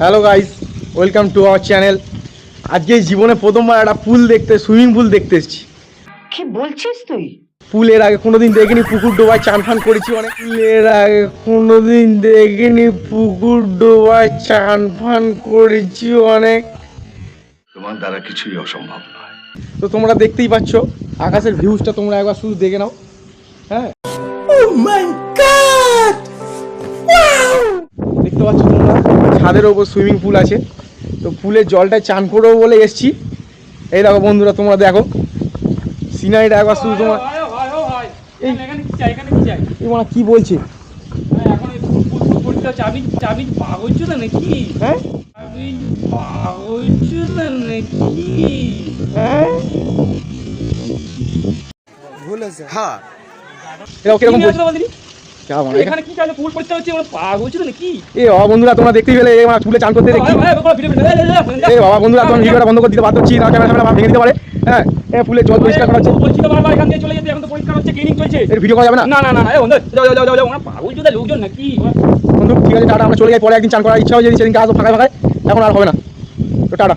Hello guys welcome to our channel আজকে এই জীবনে প্রথমবার একটা পুল দেখতে সুইমিং পুল দেখতে এসেছি। কি বলছিস তুই? পুলের আগে কোনোদিন দেখিনি পুকুর ডোবায় চান ফান করেছি অনেক। পুলের আগে কোনোদিন দেখিনি পুকুর ডোবায় চান ফান করেছি অনেক। তোমার দ্বারা কিছুই অসম্ভব নয়। তো তোমরা দেখতেই পাচ্ছ আকাশের ভিউজটা তোমরা একবার শুধু দেখে নাও। হ্যাঁ। দেখতে পাচ্ছ তোমরা? ছাদের ওপর সুইমিং পুল আছে। তো পুলের জলটায় চান করব বলে এসছি। এই দেখো বন্ধুরা তোমরা দেখো। সিনারিটা একবার শুধু তোমার। এই- কি চাই এখানে কি চাই? মানে কি বলছে? হ্যাঁ? নাকি? হ্যাঁ? এরকম কীরকম বলছে? কথা বললি? এখানে এখানে কি চাইলে ফুটবল পড়তে হচ্ছে আমার পাগল ছিল নাকি এ বাবা বন্ধুরা তোমরা দেখতেই পেলে এই মানে চুলে চান করতে দেখি বাবা বন্ধুরা তোমার ভিডিওটা বন্ধ করে দিতে বাধ্য হচ্ছি না ক্যামেরা ক্যামেরা ভেঙে দিতে পারে হ্যাঁ এ ফুলের জল পরিষ্কার করা হচ্ছে বলছি তো বারবার এখান থেকে চলে যেতে এখন তো পরিষ্কার হচ্ছে ক্লিনিং চলছে এর ভিডিও করা যাবে না না না না বন্ধু যাও যাও যাও যাও আমার পাগল চোদা লোকজন নাকি বন্ধু ঠিক আছে টাটা আমরা চলে যাই পরে একদিন চান করার ইচ্ছা হয়েছে সেদিনকে আসব ফাঁকায় ফাঁকায় এখন আর হবে না তো টাটা